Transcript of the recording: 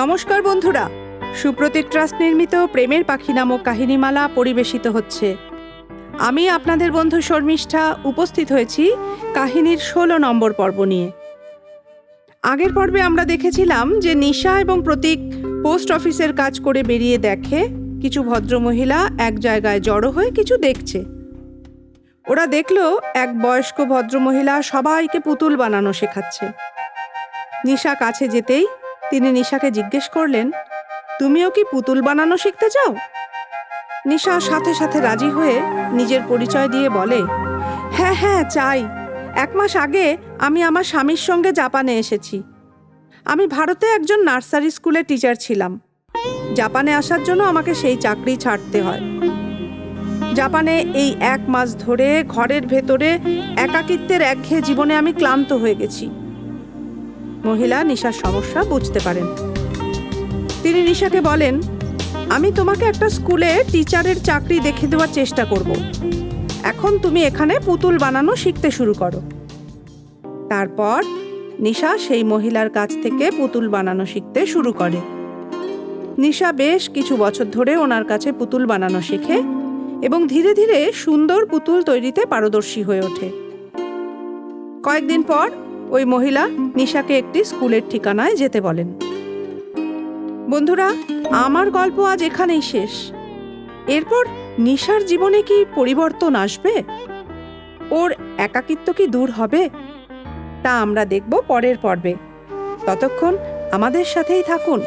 নমস্কার বন্ধুরা। সুপ্রতীক ট্রাস্ট নির্মিত প্রেমের পাখি নামক কাহিনীমালা পরিবেশিত হচ্ছে। আমি আপনাদের বন্ধু শর্মিষ্ঠা উপস্থিত হয়েছি কাহিনীর ষোলো নম্বর পর্ব নিয়ে। আগের পর্বে আমরা দেখেছিলাম যে নিশা এবং প্রতীক পোস্ট অফিসের কাজ করে বেরিয়ে দেখে কিছু ভদ্রমহিলা এক জায়গায় জড়ো হয়ে কিছু দেখছে। ওরা দেখল এক বয়স্ক ভদ্রমহিলা সবাইকে পুতুল বানানো শেখাচ্ছে। নিশা কাছে যেতেই তিনি নিশাকে জিজ্ঞেস করলেন, তুমিও কি পুতুল বানানো শিখতে চাও? নিশা সাথে সাথে রাজি হয়ে নিজের পরিচয় দিয়ে বলে হ্যাঁ হ্যাঁ চাই। এক মাস আগে আমি আমার স্বামীর সঙ্গে জাপানে এসেছি। আমি ভারতে একজন নার্সারি স্কুলে টিচার ছিলাম। জাপানে আসার জন্য আমাকে সেই চাকরি ছাড়তে হয়। জাপানে এই এক মাস ধরে ঘরের ভেতরে একাকিত্বের একঘেয়ে জীবনে আমি ক্লান্ত হয়ে গেছি। মহিলা নিশার সমস্যা বুঝতে পারেন। তিনি নিশাকে বলেন, আমি তোমাকে একটা স্কুলে টিচারের চাকরি দেখে দেওয়ার চেষ্টা করব। এখন তুমি এখানে পুতুল বানানো শিখতে শুরু করো। তারপর নিশা সেই মহিলার কাছ থেকে পুতুল বানানো শিখতে শুরু করে। নিশা বেশ কিছু বছর ধরে ওনার কাছে পুতুল বানানো শেখে এবং ধীরে ধীরে সুন্দর পুতুল তৈরিতে পারদর্শী হয়ে ওঠে। কয়েকদিন পর ওই মহিলা নিশাকে একটি স্কুলের ঠিকানায় যেতে বলেন। বন্ধুরা, আমার গল্প আজ এখানেই শেষ। এরপর নিশার জীবনে কি পরিবর্তন আসবে? ওর একাকিত্ব কি দূর হবে? তা আমরা দেখব পরের পর্বে। ততক্ষণ আমাদের সাথেই থাকুন।